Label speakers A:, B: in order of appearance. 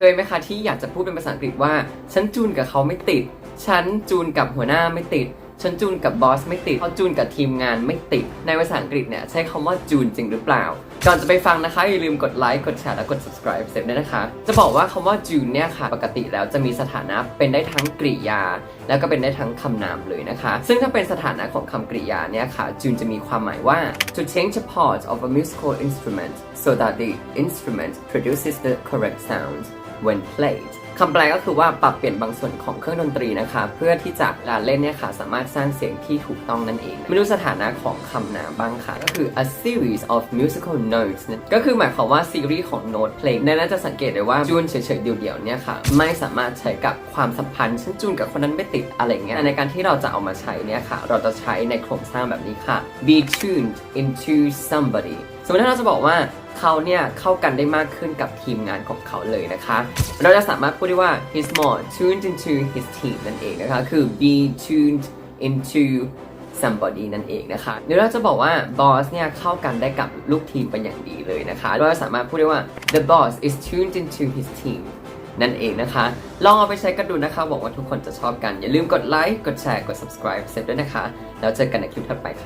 A: เคยไหมคะที่อยากจะพูดเป็นภาษาอังกฤษว่า ฉันจูนกับเขาไม่ติด ฉันจูนกับหัวหน้าไม่ติด ฉันจูนกับบอสไม่ติดเขาจูนกับทีมงานไม่ติด ในภาษาอังกฤษเนี่ยใช้คำว่าจูนจริงหรือเปล่า ก่อนจะไปฟังนะคะ อย่าลืมกดไลค์กดแชร์และกด subscribe เสร็จด้วยนะคะ จะบอกว่าคำว่าจูนเนี่ยค่ะ ปกติแล้วจะมีสถานะเป็นได้ทั้งกริยา แล้วก็เป็นได้ทั้งคำนามเลยนะคะ ซึ่งถ้าเป็นสถานะของคำกริยาเนี่ยค่ะจูนจะมีความหมายว่า to change a part of a musical instrument so that the instrument produces the correct sound when played คำแปลก็คือว่าปรับเปลี่ยนบางส่วนของเครื่องดนตรีนะคะ เพื่อที่จะเวลาเล่นเนี่ยค่ะสามารถสร้างเสียงที่ถูกต้องนั่นเองไมาดูสถานะของคำนามบ้างค่ะ ก็คือ a series of musical notes ก็คือหมายความว่าซีรีส์ของโน้ตเพลงในนั้นจะสังเกตได้ว่าจูนเฉยๆเดี่ยวๆเนี่ยค่ะ ไม่สามารถใช้กับความสัมพันธ์ฉันจูนกับคนนั้นไม่ติดอะไรเงี้ยในการที่เราจะเอามาใช้เนี่ยค่ะ เราจะใช้ในโครงสร้างแบบนี้ค่ะ be tuned into somebody สมมติถ้าเราจะบอกว่าเขาเนี่ยเข้ากันได้มากขึ้นกับทีมงานของเขาเลยนะคะ เราจะสามารถพูดได้ว่า he's more tuned into his team นั่นเองนะคะ คือ be tuned into somebody นั่นเองนะคะเดี๋ยวเราจะบอกว่า boss เนี่ยเข้ากันได้กับลูกทีมเป็นอย่างดีเลยนะคะเราสามารถพูดได้ว่า the boss is tuned into his team นั่นเองนะคะ ลองเอาไปใช้กันดูนะคะบอกว่าทุกคนจะชอบกัน อย่าลืมกดไลค์ กดแชร์ กด subscribe เสร็จด้วยนะคะ แล้วเจอกันในคลิปถัดไปค่ะ